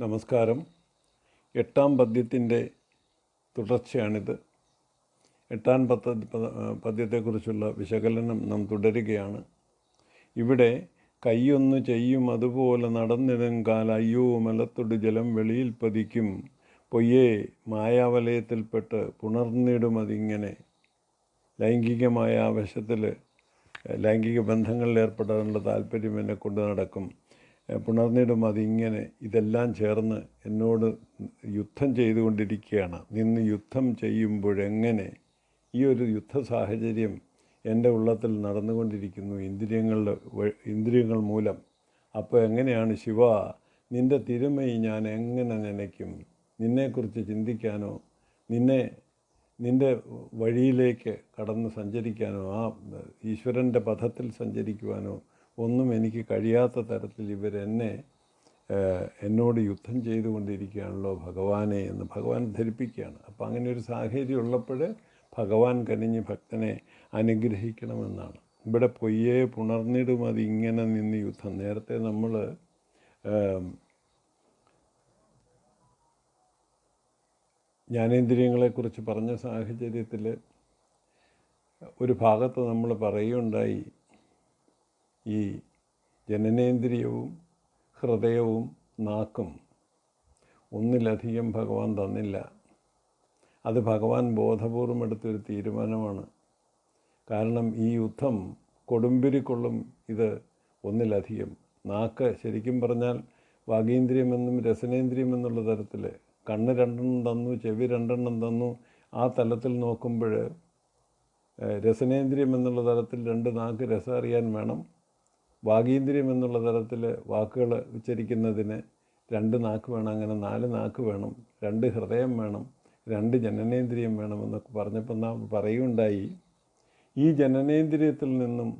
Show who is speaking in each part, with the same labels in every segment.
Speaker 1: നമസ്കാരം. എട്ടാം പദ്യത്തിന്റെ തുടർച്ചയാണിത്. എട്ടാം പദ്ധ പദ്യത്തെക്കുറിച്ചുള്ള വിശകലനം നാം തുടരുകയാണ്. ഇവിടെ കൈയൊന്നു ചെയ്യും അതുപോലെ നടന്നിടും കാല അയ്യോ മലത്തൊട്ട് ജലം വെളിയിൽ പതിക്കും. പൊയ്യേ മായാവലയത്തിൽപ്പെട്ട് പുണർന്നിടും അതിങ്ങനെ. ലൈംഗികമായ ആവശ്യത്തിൽ ലൈംഗിക ബന്ധങ്ങളിൽ ഏർപ്പെടാനുള്ള താല്പര്യം എന്നെ കൊണ്ട് നടക്കും. പുണർന്നിടും. അതിങ്ങനെ ഇതെല്ലാം ചേർന്ന് എന്നോട് യുദ്ധം ചെയ്തുകൊണ്ടിരിക്കുകയാണ്. നിന്ന് യുദ്ധം ചെയ്യുമ്പോഴെങ്ങനെ ഈ ഒരു യുദ്ധ സാഹചര്യം എന്റെ ഉള്ളത്തിൽ നടന്നുകൊണ്ടിരിക്കുന്നു. ഇന്ദ്രിയങ്ങളുടെ ഇന്ദ്രിയങ്ങൾ മൂലം. അപ്പോൾ എങ്ങനെയാണ് ശിവ നിന്റെ തിരുമൈ ഞാൻ എങ്ങനെ നനയ്ക്കും? നിന്നെക്കുറിച്ച് ചിന്തിക്കാനോ? നിന്നെ നിന്റെ വഴിയിലേക്ക് കടന്ന് സഞ്ചരിക്കാനോ? ആ ഈശ്വരന്റെ പഥത്തിൽ സഞ്ചരിക്കുവാനോ? ഒന്നും എനിക്ക് കഴിയാത്ത തരത്തിൽ ഇവരെന്നെ എന്നോട് യുദ്ധം ചെയ്തുകൊണ്ടിരിക്കുകയാണല്ലോ ഭഗവാനെ എന്ന് ഭഗവാൻ ധരിപ്പിക്കുകയാണ്. അപ്പോൾ അങ്ങനെ ഒരു സാഹചര്യം ഉള്ളപ്പോൾ ഭഗവാൻ കനിഞ്ഞ് ഭക്തനെ അനുഗ്രഹിക്കണമെന്നാണ്. ഇവിടെ പൊയ്യെ പുണർന്നിടും അത് ഇങ്ങനെ നിന്ന് യുദ്ധം. നേരത്തെ നമ്മൾ ജ്ഞാനേന്ദ്രിയങ്ങളെക്കുറിച്ച് പറഞ്ഞ സാഹചര്യത്തിൽ ഒരു ഭാഗത്ത് നമ്മൾ പറയുകയുണ്ടായി ഈ ജനനേന്ദ്രിയവും ഹൃദയവും നാക്കും ഒന്നിലധികം ഭഗവാൻ തന്നില്ല. അത് ഭഗവാൻ ബോധപൂർവം എടുത്തൊരു തീരുമാനമാണ്. കാരണം ഈ യുദ്ധം കൊടുമ്പിരിക്കൊള്ളും ഇത് ഒന്നിലധികം. നാക്ക് ശരിക്കും പറഞ്ഞാൽ വാഗീന്ദ്രിയമെന്നും രസനേന്ദ്രിയമെന്നുള്ള തരത്തിൽ കണ്ണ് രണ്ടെണ്ണം തന്നു ചെവി രണ്ടെണ്ണം തന്നു. ആ തലത്തിൽ നോക്കുമ്പോൾ രസനേന്ദ്രിയം എന്നുള്ള തലത്തിൽ രണ്ട് നാക്ക് രസം അറിയാൻ വേണം. വാഗീന്ദ്രിയം എന്നുള്ള തരത്തിൽ വാക്കുകൾ ഉച്ചരിക്കുന്നതിന് രണ്ട് നാക്ക് വേണം അങ്ങനെ നാല് നാക്ക് വേണം രണ്ട് ഹൃദയം വേണം രണ്ട് ജനനേന്ദ്രിയം വേണം എന്നൊക്കെ പറഞ്ഞപ്പോൾ നാം പറയുകയുണ്ടായി. ഈ ജനനേന്ദ്രിയത്തിൽ നിന്നും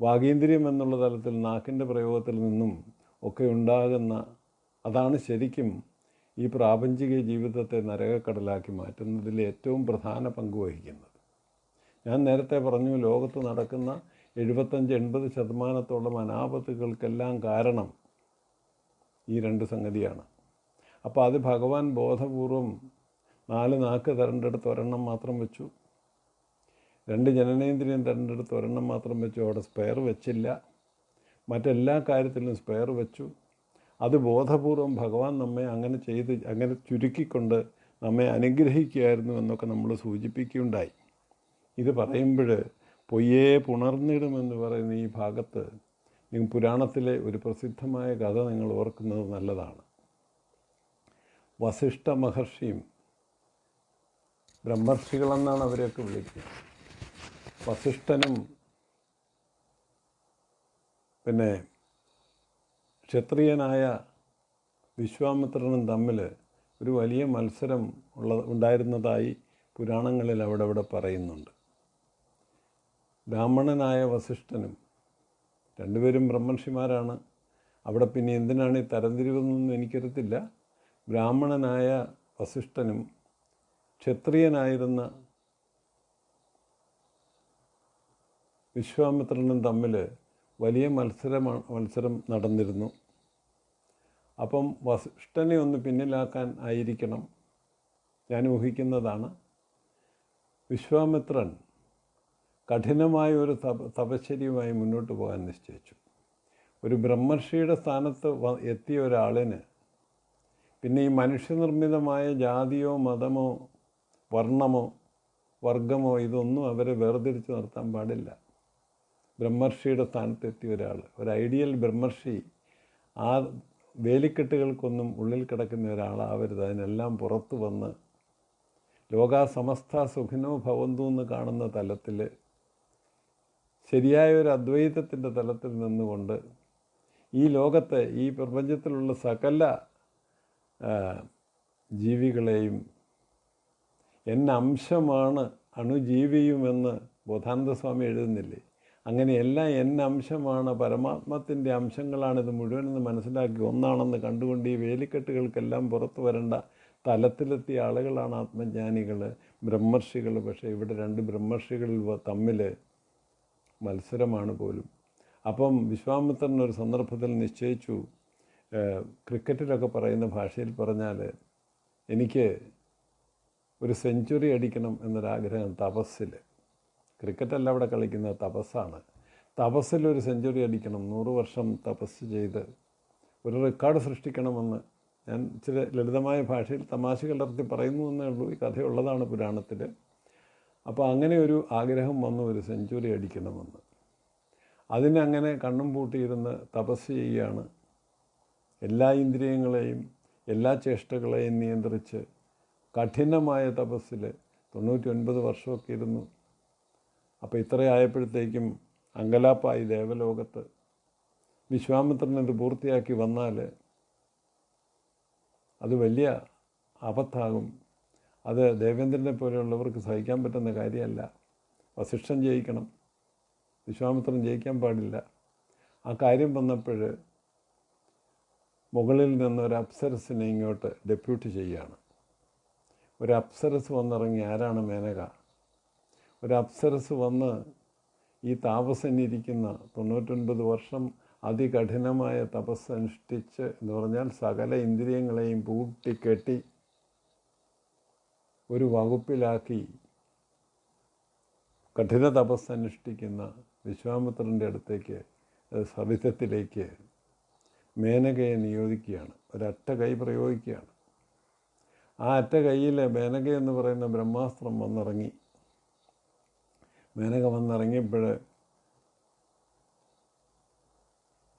Speaker 1: വാഗീന്ദ്രിയം എന്നുള്ള തലത്തിൽ നാക്കിന്റെ പ്രയോഗത്തിൽ നിന്നും ഒക്കെ ഉണ്ടാകുന്ന അതാണ് ശരിക്കും ഈ പ്രാപഞ്ചിക ജീവിതത്തെ നരകക്കടലാക്കി മാറ്റുന്നതിൽ ഏറ്റവും പ്രധാന പങ്ക് വഹിക്കുന്നത്. ഞാൻ നേരത്തെ പറഞ്ഞു ലോകത്ത് നടക്കുന്ന എഴുപത്തഞ്ച് എൺപത് ശതമാനത്തോളം അനാപത്തുകൾക്കെല്ലാം കാരണം ഈ രണ്ട് സംഗതിയാണ്. അപ്പോൾ അത് ഭഗവാൻ ബോധപൂർവം നാല് നാക്ക് തരണ്ടെടുത്ത് ഒരെണ്ണം മാത്രം വെച്ചു. രണ്ട് ജനനേന്ദ്രിയം തരണ്ടെടുത്ത് ഒരെണ്ണം മാത്രം വെച്ചു. അവിടെ സ്പെയർ വെച്ചില്ല. മറ്റെല്ലാ കാര്യത്തിലും സ്പെയർ വെച്ചു. അത് ബോധപൂർവം ഭഗവാൻ നമ്മെ അങ്ങനെ ചെയ്ത് അങ്ങനെ ചുരുക്കിക്കൊണ്ട് നമ്മെ അനുഗ്രഹിക്കുകയായിരുന്നു എന്നൊക്കെ നമ്മൾ സൂചിപ്പിക്കുകയുണ്ടായി. ഇത് പറയുമ്പോൾ പൊയ്യേ പുണർന്നിടുമെന്ന് പറയുന്ന ഈ ഭാഗത്ത് നിങ്ങൾ പുരാണത്തിലെ ഒരു പ്രസിദ്ധമായ കഥ നിങ്ങൾ ഓർക്കുന്നത് നല്ലതാണ്. വസിഷ്ഠ മഹർഷിയും ബ്രഹ്മർഷികളെന്നാണ് അവരെയൊക്കെ വിളിക്കുന്നത്. വസിഷ്ഠനും പിന്നെ ക്ഷത്രിയനായ വിശ്വാമിത്രനും തമ്മിൽ ഒരു വലിയ മത്സരം ഉള്ള ഉണ്ടായിരുന്നതായി പുരാണങ്ങളിൽ അവിടെ അവിടെ പറയുന്നുണ്ട്. ബ്രാഹ്മണനായ വസിഷ്ഠനും രണ്ടുപേരും ബ്രഹ്മർഷിമാരാണ്. അവിടെ പിന്നെ എന്തിനാണ് ഈ തരംതിരിവെന്നൊന്നും എനിക്കറിയത്തില്ല. ബ്രാഹ്മണനായ വസിഷ്ഠനും ക്ഷത്രിയനായിരുന്ന വിശ്വാമിത്രനും തമ്മിൽ വലിയ മത്സരമാണ് മത്സരം നടന്നിരുന്നു. അപ്പം വസിഷ്ഠനെ ഒന്ന് പിന്നിലാക്കാൻ ആയിരിക്കണം. ഞാൻ ഊഹിക്കുന്നതാണ്. വിശ്വാമിത്രൻ കഠിനമായ ഒരു തപ തപശ്ചര്യയുമായി മുന്നോട്ട് പോകാൻ നിശ്ചയിച്ചു. ഒരു ബ്രഹ്മർഷിയുടെ സ്ഥാനത്ത് എത്തിയ ഒരാളിന് പിന്നെ ഈ മനുഷ്യനിർമ്മിതമായ ജാതിയോ മതമോ വർണമോ വർഗമോ ഇതൊന്നും അവരെ വേർതിരിച്ച് നിർത്താൻ പാടില്ല. ബ്രഹ്മർഷിയുടെ സ്ഥാനത്തെത്തിയ ഒരാൾ ഒരു ഐഡിയൽ ബ്രഹ്മർഷി ആ വേലിക്കെട്ടുകൾക്കൊന്നും ഉള്ളിൽ കിടക്കുന്ന ഒരാളാവരുത്. അതിനെല്ലാം പുറത്തു വന്ന് ലോകാസമസ്ത സുഖിനോ ഭവന്തു എന്ന് കാണുന്ന തലത്തിൽ ശരിയായ ഒരു അദ്വൈതത്തിന്റെ തലത്തിൽ നിന്നുകൊണ്ട് ഈ ലോകത്തെ ഈ പ്രപഞ്ചത്തിലുള്ള സകല ജീവികളെയും എന്നംശമാണ് അണുജീവിയുമെന്ന് ബോധാനന്ദസ്വാമി എഴുതുന്നില്ലേ? അങ്ങനെയെല്ലാം എന്ന അംശമാണ് പരമാത്മത്തിന്റെ അംശങ്ങളാണിത് മുഴുവനെന്ന് മനസ്സിലാക്കി ഒന്നാണെന്ന് കണ്ടുകൊണ്ട് ഈ വേലിക്കെട്ടുകൾക്കെല്ലാം പുറത്തു വരേണ്ട തലത്തിലെത്തിയ ആളുകളാണ് ആത്മജ്ഞാനികൾ ബ്രഹ്മർഷികൾ പക്ഷേ ഇവിടെ രണ്ട് ബ്രഹ്മർഷികൾ തമ്മിൽ മത്സരമാണ് പോലും. അപ്പം വിശ്വാമിത്രൻ ഒരു സന്ദർഭത്തിൽ നിശ്ചയിച്ചു ക്രിക്കറ്റിലൊക്കെ പറയുന്ന ഭാഷയിൽ പറഞ്ഞാൽ എനിക്ക് ഒരു സെഞ്ചുറി അടിക്കണം എന്നൊരാഗ്രഹം തപസ്സിൽ ക്രിക്കറ്റല്ല അവിടെ കളിക്കുന്നത് തപസ്സാണ്. തപസ്സിൽ ഒരു സെഞ്ചുറി അടിക്കണം നൂറ് വർഷം തപസ് ചെയ്ത് ഒരു റെക്കോർഡ് സൃഷ്ടിക്കണമെന്ന് ഞാൻ ഇച്ചിരി ലളിതമായ ഭാഷയിൽ തമാശ കലർത്തി പറയുന്നു എന്നേ ഉള്ളൂ. ഈ കഥയുള്ളതാണ് പുരാണത്തിൽ അപ്പോൾ അങ്ങനെ ഒരു ആഗ്രഹം വന്നു ഒരു സെഞ്ചുറി അടിക്കണമെന്ന്. അതിനങ്ങനെ കണ്ണും പൂട്ടിയിരുന്ന് തപസ് ചെയ്യുകയാണ് എല്ലാ ഇന്ദ്രിയങ്ങളെയും എല്ലാ ചേഷ്ടകളെയും നിയന്ത്രിച്ച് കഠിനമായ തപസ്സിൽ തൊണ്ണൂറ്റി ഒൻപത് വർഷമൊക്കെ ഇരുന്നു. അപ്പോൾ ഇത്രയായപ്പോഴത്തേക്കും അങ്കലാപ്പായി ദേവലോകത്ത് വിശ്വാമിത്രൻ ഇത് പൂർത്തിയാക്കി വന്നാൽ അത് വലിയ ആപത്താകും. അത് ദേവേന്ദ്രനെ പോലെയുള്ളവർക്ക് സഹിക്കാൻ പറ്റുന്ന കാര്യമല്ല. വസിഷ്ഠൻ ജയിക്കണം. വിശ്വാമിത്രൻ ജയിക്കാൻ പാടില്ല. ആ കാര്യം വന്നപ്പോൾ മുകളിൽ നിന്ന് ഒരു അപ്സരസിനെ ഇങ്ങോട്ട് ഡെപ്യൂട്ടി ചെയ്യുകയാണ്. ഒരു അപ്സരസ് വന്നിറങ്ങി ആരാണ് മേനക? ഒരു അപ്സരസ് വന്ന് ഈ താപസനിരിക്കുന്ന തൊണ്ണൂറ്റൊൻപത് വർഷം അതികഠിനമായ തപസ് അനുഷ്ഠിച്ച് എന്ന് പറഞ്ഞാൽ സകല ഇന്ദ്രിയങ്ങളെയും പൂട്ടിക്കെട്ടി ഒരു വകുപ്പിലാക്കി കഠിന തപസ് അനുഷ്ഠിക്കുന്ന വിശ്വാമിത്രന്റെ അടുത്തേക്ക് സവിധത്തിലേക്ക് മേനകയെ നിയോഗിക്കുകയാണ്. ഒരൊറ്റ കൈ പ്രയോഗിക്കുകയാണ്. ആ അറ്റ കൈയിൽ മേനക എന്ന് പറയുന്ന ബ്രഹ്മാസ്ത്രം വന്നിറങ്ങി. മേനക വന്നിറങ്ങിയപ്പോൾ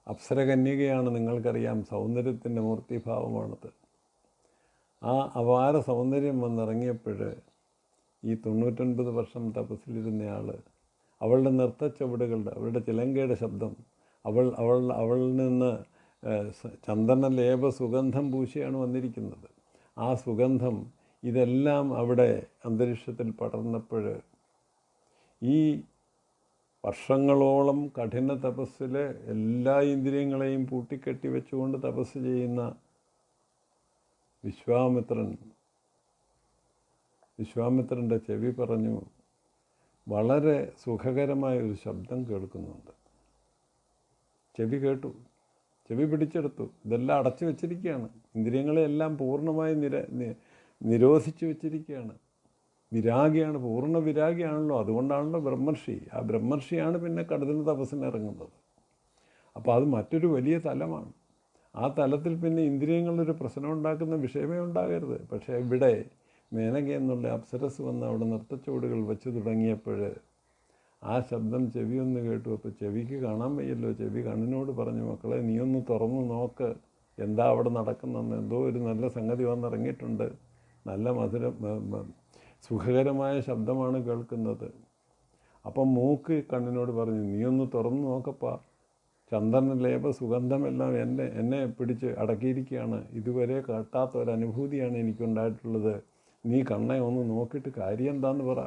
Speaker 1: അപ്സരകന്യകയാണ് നിങ്ങൾക്കറിയാം സൗന്ദര്യത്തിന്റെ മൂർത്തിഭാവമാണത്. ആ അപാര സൗന്ദര്യം വന്നിറങ്ങിയപ്പോൾ ഈ തൊണ്ണൂറ്റൊൻപത് വർഷം തപസ്സിലിരുന്നയാൾ അവളുടെ നൃത്തച്ചുവടുകളുടെ അവളുടെ ചിലങ്കയുടെ ശബ്ദം അവൾ അവൾ അവളിൽ നിന്ന് ചന്ദനലേപ സുഗന്ധം പൂശിയാണ് വന്നിരിക്കുന്നത്. ആ സുഗന്ധം ഇതെല്ലാം അവിടെ അന്തരീക്ഷത്തിൽ പടർന്നപ്പോൾ ഈ വർഷങ്ങളോളം കഠിന തപസ്സിൽ എല്ലാ ഇന്ദ്രിയങ്ങളെയും പൂട്ടിക്കെട്ടി വെച്ചുകൊണ്ട് തപസ് ചെയ്യുന്ന വിശ്വാമിത്രൻ. വിശ്വാമിത്രന്റെ ചെവി പറഞ്ഞു വളരെ സുഖകരമായ ഒരു ശബ്ദം കേൾക്കുന്നുണ്ട്. ചെവി കേട്ടു. ചെവി പിടിച്ചെടുത്തു. ഇതെല്ലാം അടച്ചു വെച്ചിരിക്കുകയാണ്. ഇന്ദ്രിയങ്ങളെല്ലാം പൂർണമായി നിര നിരോധിച്ചു വെച്ചിരിക്കുകയാണ്. വിരാഗിയാണ് പൂർണ വിരാഗിയാണല്ലോ. അതുകൊണ്ടാണല്ലോ ബ്രഹ്മർഷി. ആ ബ്രഹ്മർഷിയാണ് പിന്നെ കടുതിന് തപസ്സിനിറങ്ങുന്നത്. അപ്പോൾ അത് മറ്റൊരു വലിയ തലമാണ്. ആ തലത്തിൽ പിന്നെ ഇന്ദ്രിയങ്ങളൊരു പ്രശ്നം ഉണ്ടാക്കുന്ന വിഷയമേ ഉണ്ടാകരുത്. പക്ഷേ ഇവിടെ മേനക എന്നുള്ള അപ്സരസ് വന്ന് അവിടെ നൃത്തച്ചുവടുകൾ വെച്ച് തുടങ്ങിയപ്പോൾ ആ ശബ്ദം ചെവി ഒന്ന് കേട്ടു. അപ്പോൾ ചെവിക്ക് കാണാൻ വയ്യല്ലോ. ചെവി കണ്ണിനോട് പറഞ്ഞു മക്കളെ നീ ഒന്ന് തുറന്നു നോക്ക്. എന്താ അവിടെ നടക്കുന്നതെന്ന്? എന്തോ ഒരു നല്ല സംഗതി വന്നിറങ്ങിയിട്ടുണ്ട്. നല്ല മധുരം സുഖകരമായ ശബ്ദമാണ് കേൾക്കുന്നത്. അപ്പം മൂക്ക് കണ്ണിനോട് പറഞ്ഞു നീ ഒന്ന് തുറന്നു നോക്കപ്പാ. ചന്ദന ലേപ സുഗന്ധമെല്ലാം എന്നെ എന്നെ പിടിച്ച് അടക്കിയിരിക്കുകയാണ്. ഇതുവരെ കേട്ടാത്ത അനുഭൂതിയാണ് എനിക്കുണ്ടായിട്ടുള്ളത്. നീ കണ്ണെ ഒന്ന് നോക്കിയിട്ട് കാര്യം എന്താന്ന് പറ.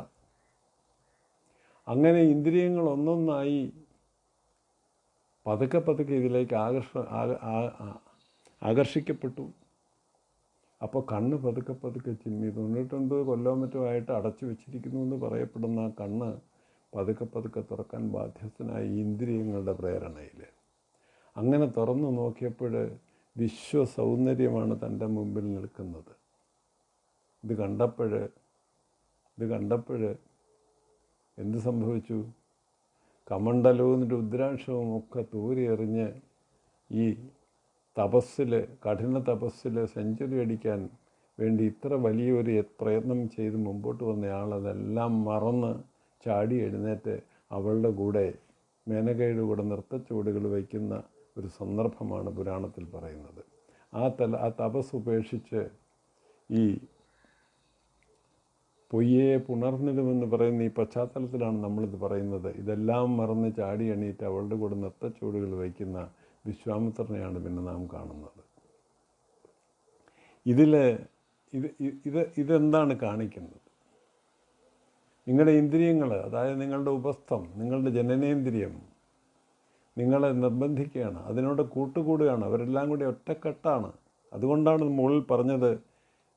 Speaker 1: അങ്ങനെ ഇന്ദ്രിയങ്ങൾ ഒന്നൊന്നായി പതുക്കെ പതുക്കെ ഇതിലേക്ക് ആകർഷ ആകർഷിക്കപ്പെട്ടു. അപ്പോൾ കണ്ണ് പതുക്കെ പതുക്കെ ചിമ്മി. തൊണ്ണൂറ്റൊൻപത് കൊല്ലം മറ്റോ ആയിട്ട് അടച്ചു വെച്ചിരിക്കുന്നു എന്ന് പറയപ്പെടുന്ന ആ കണ്ണ് പതുക്കെ പതുക്കെ തുറക്കാൻ ബാധ്യസ്ഥനായി ഇന്ദ്രിയങ്ങളുടെ പ്രേരണയിൽ. അങ്ങനെ തുറന്നു നോക്കിയപ്പോൾ വിശ്വസൗന്ദര്യമാണ് തന്റെ മുമ്പിൽ നിൽക്കുന്നത്. ഇത് കണ്ടപ്പോൾ ഇത് കണ്ടപ്പോൾ എന്ത് സംഭവിച്ചു? കമണ്ഡലവും രുദ്രാക്ഷവും ഒക്കെ തൂരി എറിഞ്ഞ് ഈ തപസ്സിൽ കഠിന തപസ്സിൽ സെഞ്ചുറി അടിക്കാൻ വേണ്ടി ഇത്ര വലിയൊരു പ്രയത്നം ചെയ്ത് മുമ്പോട്ട് വന്നയാൾ അതെല്ലാം മറന്ന് ചാടി എഴുന്നേറ്റ് അവളുടെ കൂടെ മേനകയുടെ കൂടെ നൃത്തച്ചുവടുകൾ വയ്ക്കുന്ന ഒരു സന്ദർഭമാണ് പുരാണത്തിൽ പറയുന്നത്. ആ തല ആ തപസ് ഉപേക്ഷിച്ച് ഈ പൊയ്യെ പുണർന്നിടുമെന്ന് പറയുന്ന ഈ പശ്ചാത്തലത്തിലാണ് നമ്മളിത് പറയുന്നത്. ഇതെല്ലാം മറന്ന് ചാടി എണീറ്റ് അവളുടെ കൂടെ നൃത്തച്ചുവടുകൾ വയ്ക്കുന്ന വിശ്വാമിത്രനെയാണ് പിന്നെ നാം കാണുന്നത്. ഇതിൽ ഇത് ഇത് ഇതെന്താണ് കാണിക്കുന്നത്? നിങ്ങളുടെ ഇന്ദ്രിയങ്ങൾ അതായത് നിങ്ങളുടെ ഉപസ്ഥം നിങ്ങളുടെ ജനനേന്ദ്രിയം നിങ്ങളെ നിർബന്ധിക്കുകയാണ്. അതിനോട് കൂട്ടുകൂടുകയാണ്. അവരെല്ലാം കൂടി ഒറ്റക്കെട്ടാണ്. അതുകൊണ്ടാണ് മുകളിൽ പറഞ്ഞത്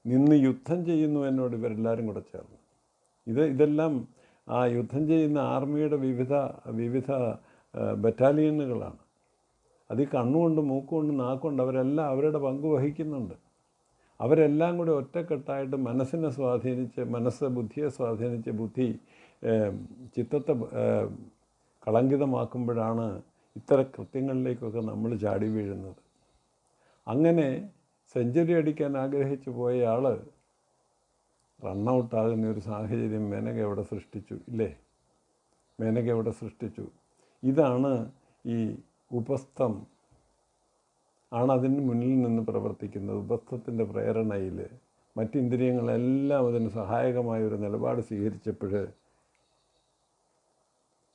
Speaker 1: നിന്ന് യുദ്ധം ചെയ്യുന്നു എന്നോട് ഇവരെല്ലാവരും കൂടെ ചേർന്ന്. ഇത് ഇതെല്ലാം ആ യുദ്ധം ചെയ്യുന്ന ആർമിയുടെ വിവിധ വിവിധ ബറ്റാലിയനുകളാണ്. അത് ഈ കണ്ണുകൊണ്ട് മൂക്കുകൊണ്ട് നാക്കുകൊണ്ട് അവരെല്ലാം അവരുടെ പങ്ക് വഹിക്കുന്നുണ്ട്. അവരെല്ലാം കൂടി ഒറ്റക്കെട്ടായിട്ട് മനസ്സിനെ സ്വാധീനിച്ച് മനസ്സ് ബുദ്ധിയെ സ്വാധീനിച്ച് ബുദ്ധി ചിത്തത്തെ കളങ്കിതമാക്കുമ്പോഴാണ് ഇത്തരം കൃത്യങ്ങളിലേക്കൊക്കെ നമ്മൾ ചാടി വീഴുന്നത്. അങ്ങനെ സെഞ്ചുറി അടിക്കാൻ ആഗ്രഹിച്ചു പോയ ആൾ റണ്ണൗട്ടാകുന്ന ഒരു സാഹചര്യം മേനക എവിടെ സൃഷ്ടിച്ചു ഇല്ലേ? മേനക എവിടെ സൃഷ്ടിച്ചു. ഇതാണ് ഈ ഉപസ്ഥം ആണ് അതിന് മുന്നിൽ നിന്ന് പ്രവർത്തിക്കുന്നത്. ഉപസ്ഥത്തിന്റെ പ്രേരണയിൽ മറ്റിന്ദ്രിയങ്ങളെല്ലാം അതിന് സഹായകമായ ഒരു നിലപാട് സ്വീകരിച്ചപ്പോൾ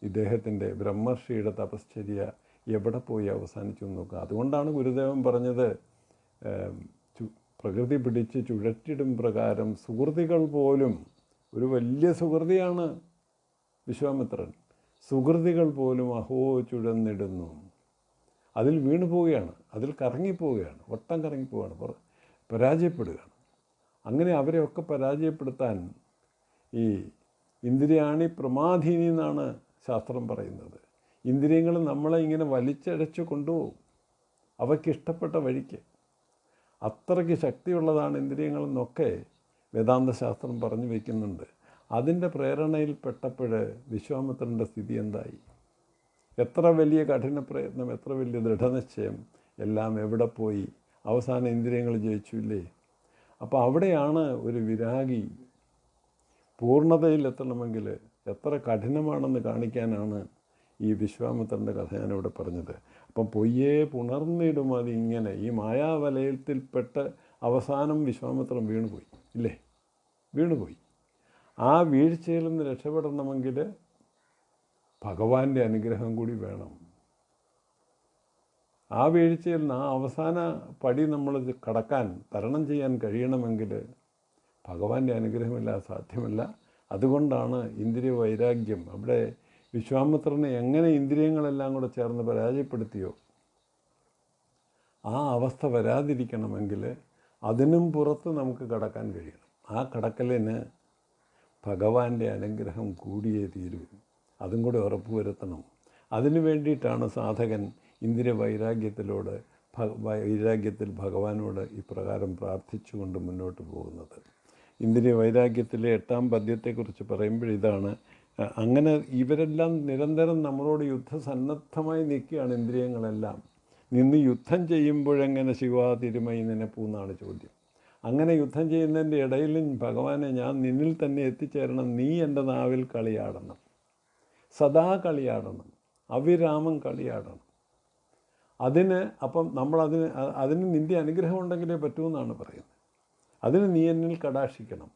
Speaker 1: ഇദ്ദേഹത്തിന്റെ ബ്രഹ്മർഷിയുടെ തപശ്ചര്യ എവിടെ പോയി അവസാനിച്ചു എന്ന് നോക്കുക. അതുകൊണ്ടാണ് ഗുരുദേവൻ പറഞ്ഞത് പ്രകൃതി പിടിച്ച് ചുഴറ്റിടും പ്രകാരം സുഹൃതികൾ പോലും ഒരു വലിയ സുഹൃതിയാണ് വിശ്വാമിത്രൻ സുഹൃതികൾ പോലും അഹോ ചുഴന്നിടുന്നു. അതിൽ വീണു പോവുകയാണ് അതിൽ കറങ്ങിപ്പോവുകയാണ് വട്ടം കറങ്ങിപ്പോവുകയാണ് പര- പരാജയപ്പെടുകയാണ്. അങ്ങനെ അവരെയൊക്കെ പരാജയപ്പെടുത്താൻ ഈ ഇന്ദ്രിയാണി പ്രമാധീനി എന്നാണ് ശാസ്ത്രം പറയുന്നത്. ഇന്ദ്രിയങ്ങൾ നമ്മളെ ഇങ്ങനെ വലിച്ചഴച്ച് കൊണ്ടുപോകും. അവയ്ക്കിഷ്ടപ്പെട്ട വഴിക്ക്. അത്രയ്ക്ക് ശക്തിയുള്ളതാണ് ഇന്ദ്രിയങ്ങളെന്നൊക്കെ വേദാന്ത ശാസ്ത്രം പറഞ്ഞു വയ്ക്കുന്നുണ്ട് അതിന്റെ പ്രേരണയിൽപ്പെട്ടപ്പോൾ വിശ്വാമിത്രന്റെ സ്ഥിതി എന്തായി? എത്ര വലിയ കഠിന പ്രയത്നം എത്ര വലിയ ദൃഢനിശ്ചയം എല്ലാം എവിടെ പോയി? അവസാന ഇന്ദ്രിയങ്ങൾ ജയിച്ചു ഇല്ലേ അപ്പോൾ അവിടെയാണ് ഒരു വിരാഗി പൂർണതയിലെത്തണമെങ്കിൽ എത്ര കഠിനമാണെന്ന് കാണിക്കാനാണ് ഈ വിശ്വാമിത്രന്റെ കഥ ഞാനിവിടെ പറഞ്ഞത്. അപ്പം പൊയ്യെ പുണർന്നിടും അത് ഇങ്ങനെ ഈ മായാവലയത്തിൽപ്പെട്ട് അവസാനം വിശ്വാമിത്രം വീണുപോയി ഇല്ലേ? വീണുപോയി. ആ വീഴ്ചയിൽ നിന്ന് രക്ഷപ്പെടണമെങ്കിൽ ഭഗവാന്റെ അനുഗ്രഹം കൂടി വേണം. ആ വീഴ്ചയിൽ നിന്ന് ആ അവസാന പടി നമ്മൾ കടക്കാൻ തരണം ചെയ്യാൻ കഴിയണമെങ്കിൽ ഭഗവാന്റെ അനുഗ്രഹമില്ലാതെ സാധ്യമല്ല. അതുകൊണ്ടാണ് ഇന്ദ്രിയ വൈരാഗ്യം. അവിടെ വിശ്വാമിത്രനെ എങ്ങനെ ഇന്ദ്രിയങ്ങളെല്ലാം കൂടെ ചേർന്ന് പരാജയപ്പെടുത്തിയോ? ആ അവസ്ഥ വരാതിരിക്കണമെങ്കിൽ അതിനും പുറത്ത് നമുക്ക് കടക്കാൻ കഴിയണം. ആ കടക്കലിന് ഭഗവാന്റെ അനുഗ്രഹം കൂടിയേ തീരൂ. അതും കൂടെ ഉറപ്പുവരുത്തണം അതിനു വേണ്ടിയിട്ടാണ് സാധകൻ ഇന്ദ്രിയ വൈരാഗ്യത്തിലോട് വൈരാഗ്യത്തിൽ ഭഗവാനോട് ഇപ്രകാരം പ്രാർത്ഥിച്ചുകൊണ്ട് മുന്നോട്ട് പോകുന്നത്. ഇന്ദ്രിയ വൈരാഗ്യത്തിലെ എട്ടാം പദ്യത്തെക്കുറിച്ച് പറയുമ്പോൾ ഇതാണ് അങ്ങനെ ഇവരെല്ലാം നിരന്തരം നമ്മളോട് യുദ്ധസന്നദ്ധമായി നിൽക്കുകയാണ് ഇന്ദ്രിയങ്ങളെല്ലാം. നിന്ന് യുദ്ധം ചെയ്യുമ്പോഴെങ്ങനെ ശിവ തിരുമൈ നിനപ്പൂന്നാണ് ചോദ്യം. അങ്ങനെ യുദ്ധം ചെയ്യുന്നതിന്റെ ഇടയിലും ഭഗവാനെ ഞാൻ നിന്നിൽ തന്നെ എത്തിച്ചേരണം നീ എന്റെ നാവിൽ കളിയാടണം. സദാ കളിയാടണം അവിരാമം കളിയാടണം. അതിന് അപ്പം നമ്മളതിന് അതിന് നിന്റെ അനുഗ്രഹം ഉണ്ടെങ്കിലേ പറ്റുമെന്നാണ് പറയുന്നത്. അതിന് നീ എന്നിൽ കടാക്ഷിക്കണം.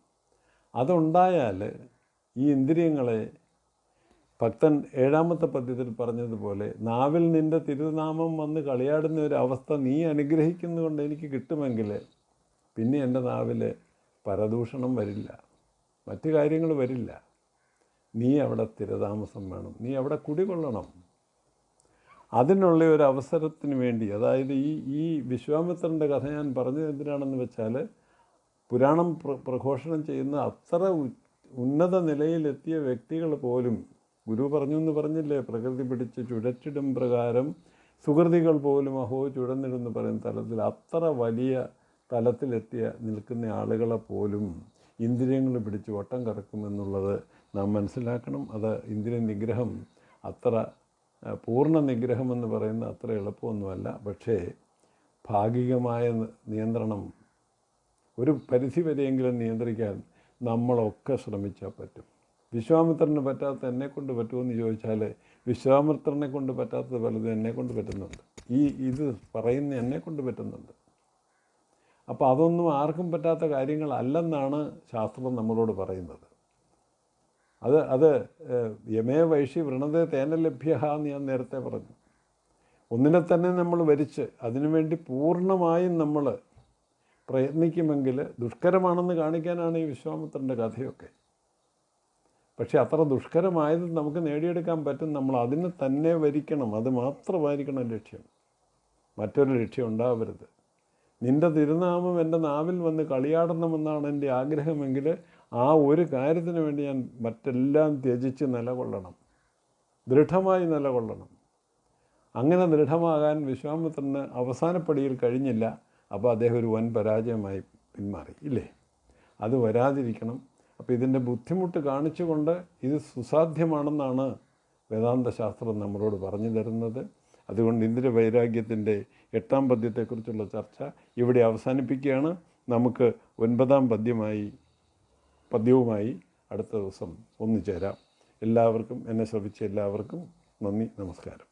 Speaker 1: അതുണ്ടായാൽ ഈ ഇന്ദ്രിയങ്ങളെ ഭക്തൻ ഏഴാമത്തെ പദ്യത്തിൽ പറഞ്ഞതുപോലെ നാവിൽ നിന്റെ തിരുനാമം വന്ന് കളിയാടുന്ന ഒരു അവസ്ഥ നീ അനുഗ്രഹിക്കുന്നതുകൊണ്ട് എനിക്ക് കിട്ടുമെങ്കിൽ പിന്നെ എന്റെ നാവിൽ പരദൂഷണം വരില്ല. മറ്റു കാര്യങ്ങൾ വരില്ല. നീ അവിടെ സ്ഥിരതാമസം വേണം. നീ അവിടെ കുടികൊള്ളണം. അതിനുള്ള ഒരു അവസരത്തിന് വേണ്ടി അതായത് ഈ ഈ വിശ്വാമിത്രന്റെ കഥ ഞാൻ പറഞ്ഞത് എന്തിനാണെന്ന് വെച്ചാൽ പുരാണം പ്ര പ്രഘോഷണം ചെയ്യുന്ന അത്ര ഉന്നത നിലയിലെത്തിയ വ്യക്തികൾ പോലും ഗുരു പറഞ്ഞു എന്ന് പറഞ്ഞില്ലേ പ്രകൃതി പിടിച്ച് ചുഴറ്റിടും പ്രകാരം സുഹൃതികൾ പോലും അഹോ ചുഴന്നിടുന്ന് പറയുന്ന തലത്തിൽ. അത്ര വലിയ തലത്തിലെത്തിയ നിൽക്കുന്ന ആളുകളെ പോലും ഇന്ദ്രിയങ്ങൾ പിടിച്ച് വട്ടം കറക്കുമെന്നുള്ളത് നാം മനസ്സിലാക്കണം. അത് ഇന്ദ്രിയ നിഗ്രഹം അത്ര പൂർണ നിഗ്രഹമെന്ന് പറയുന്ന അത്ര എളുപ്പമൊന്നുമല്ല. പക്ഷേ ഭാഗികമായ നിയന്ത്രണം ഒരു പരിധി വരെയെങ്കിലും നിയന്ത്രിക്കാൻ നമ്മളൊക്കെ ശ്രമിച്ചാൽ പറ്റും. വിശ്വാമിത്രന് പറ്റാത്ത എന്നെ കൊണ്ട് പറ്റുമെന്ന് ചോദിച്ചാൽ വിശ്വാമിത്രനെ കൊണ്ട് പറ്റാത്തത് പലതും എന്നെ കൊണ്ട് പറ്റുന്നുണ്ട്. ഈ ഇത് പറയുന്ന എന്നെ കൊണ്ട് പറ്റുന്നുണ്ട്. അപ്പോൾ അതൊന്നും ആർക്കും പറ്റാത്ത കാര്യങ്ങളല്ലെന്നാണ് ശാസ്ത്രം നമ്മളോട് പറയുന്നത്. അത് അത് യമേ വൈഷി വൃണതേ തേന ലഭ്യ എന്ന് ഞാൻ നേരത്തെ പറഞ്ഞു. ഒന്നിനെ തന്നെ നമ്മൾ വരിച്ച് അതിനുവേണ്ടി പൂർണമായും നമ്മൾ പ്രയത്നിക്കുമെങ്കിൽ ദുഷ്കരമാണെന്ന് കാണിക്കാനാണ് ഈ വിശ്വാമിത്രന്റെ കഥയൊക്കെ. പക്ഷേ അത്ര ദുഷ്കരമായത് നമുക്ക് നേടിയെടുക്കാൻ പറ്റും. നമ്മൾ അതിനെ തന്നെ വരിക്കണം. അത് മാത്രമായിരിക്കണം ലക്ഷ്യം. മറ്റൊരു ലക്ഷ്യം ഉണ്ടാവരുത്. നിന്റെ തിരുനാമം എന്റെ നാവിൽ വന്ന് കളിയാടണമെന്നാണ് എന്റെ ആഗ്രഹമെങ്കിൽ ആ ഒരു കാര്യത്തിന് വേണ്ടി ഞാൻ മറ്റെല്ലാം ത്യജിച്ച് നിലകൊള്ളണം. ദൃഢമായി നിലകൊള്ളണം. അങ്ങനെ ദൃഢമാകാൻ വിശ്വാമിത്രന് അവസാനപ്പടിയിൽ കഴിഞ്ഞില്ല. അപ്പോൾ അദ്ദേഹം ഒരു വൻ പരാജയമായി പിന്മാറി ഇല്ലേ? അത് വരാതിരിക്കണം. അപ്പോൾ ഇതിന്റെ ബുദ്ധിമുട്ട് കാണിച്ചുകൊണ്ട് ഇത് സുസാധ്യമാണെന്നാണ് വേദാന്ത ശാസ്ത്രം നമ്മളോട് പറഞ്ഞു തരുന്നത്. അതുകൊണ്ട് ഇന്ദ്ര വൈരാഗ്യത്തിന്റെ എട്ടാം പദ്യത്തെക്കുറിച്ചുള്ള ചർച്ച ഇവിടെ അവസാനിപ്പിക്കുകയാണ്. നമുക്ക് ഒൻപതാം പദ്യമായി പദ്യവുമായി അടുത്ത ദിവസം ഒന്നു ചേരാം എല്ലാവർക്കും എന്നെ ശ്രവിച്ച എല്ലാവർക്കും നന്ദി നമസ്കാരം.